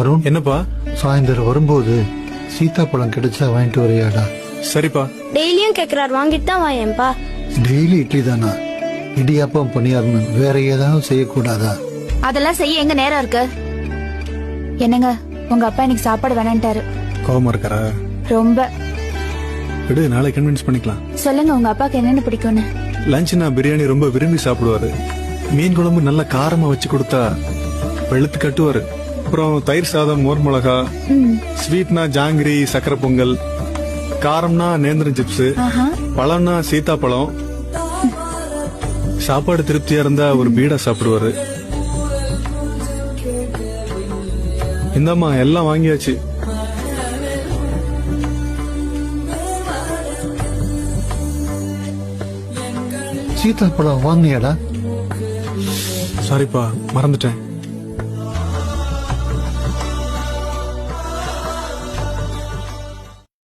அருண். என்னப்பா? சாயந்தரம் வரும்போது சீதாப்பழம் கிடைச்சா வாங்கிட்டு வரையாடா. சரிப்பா. டெய்லியும் கேக்குறாரு வாங்கிட்டு தான் வாயேன்பா. டெய்லி இட்லி தானா? இடியாப்பம் பணியாரணும் வேற ஏதாவது செய்யக்கூடாதா? அதெல்லாம் செய்ய எங்க நேரம் இருக்கு? என்னங்க உங்க அப்பா இன்னைக்கு சாப்பாடு வேணான்ட்டாரு. கோவமா இருக்காரா? ரொம்ப. விடு நாளை கன்வின்ஸ் பண்ணிக்கலாம். சொல்லுங்க உங்க அப்பாக்கு என்னென்ன பிடிக்கும்னு. லஞ்ச் நான் பிரியாணி ரொம்ப விரும்பி சாப்பிடுவாரு. மீன் குழம்பு நல்ல காரமா வச்சு கொடுத்தா வெளுத்து கட்டுவாரு. அப்புறம் தயிர் சாதம் மோர் மிளகா. ஸ்வீட்னா ஜாங்கிரி சக்கரை பொங்கல் காரம்னா நேந்திரம் சிப்ஸ். பழம்னா சீதாப்பழம் சாப்பாடு திருப்தியா இருந்தா ஒரு பீடா சாப்பிடுவாரு. இந்தாம்மா எல்லாம் வாங்கியாச்சு. சீதாப்பழம் வாங்கினியாடா? சாரிப்பா மறந்துட்டேன்.